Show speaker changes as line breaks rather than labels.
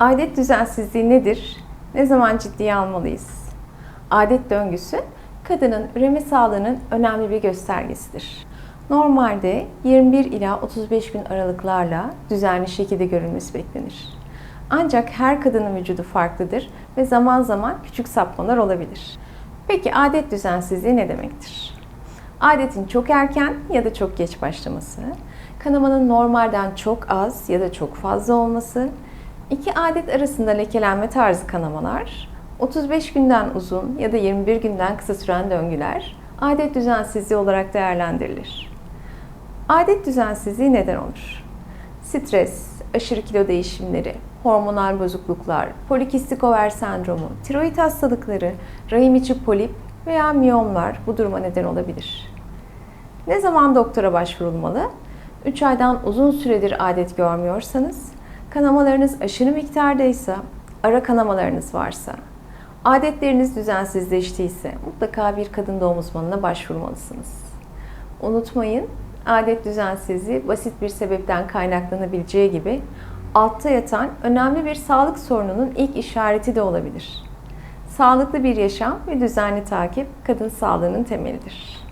Adet düzensizliği nedir? Ne zaman ciddiye almalıyız? Adet döngüsü kadının üreme sağlığının önemli bir göstergesidir. Normalde 21 ila 35 gün aralıklarla düzenli şekilde görülmesi beklenir. Ancak her kadının vücudu farklıdır ve zaman zaman küçük sapmalar olabilir. Peki adet düzensizliği ne demektir? Adetin çok erken ya da çok geç başlaması, kanamanın normalden çok az ya da çok fazla olması, iki adet arasında lekelenme tarzı kanamalar, 35 günden uzun ya da 21 günden kısa süren döngüler adet düzensizliği olarak değerlendirilir. Adet düzensizliği neden olur? Stres, aşırı kilo değişimleri, hormonal bozukluklar, polikistik over sendromu, tiroid hastalıkları, rahim içi polip veya miyomlar bu duruma neden olabilir. Ne zaman doktora başvurulmalı? 3 aydan uzun süredir adet görmüyorsanız, kanamalarınız aşırı miktardaysa, ara kanamalarınız varsa, adetleriniz düzensizleştiyse mutlaka bir kadın doğum uzmanına başvurmalısınız. Unutmayın, adet düzensizliği basit bir sebepten kaynaklanabileceği gibi altta yatan önemli bir sağlık sorununun ilk işareti de olabilir. Sağlıklı bir yaşam ve düzenli takip kadın sağlığının temelidir.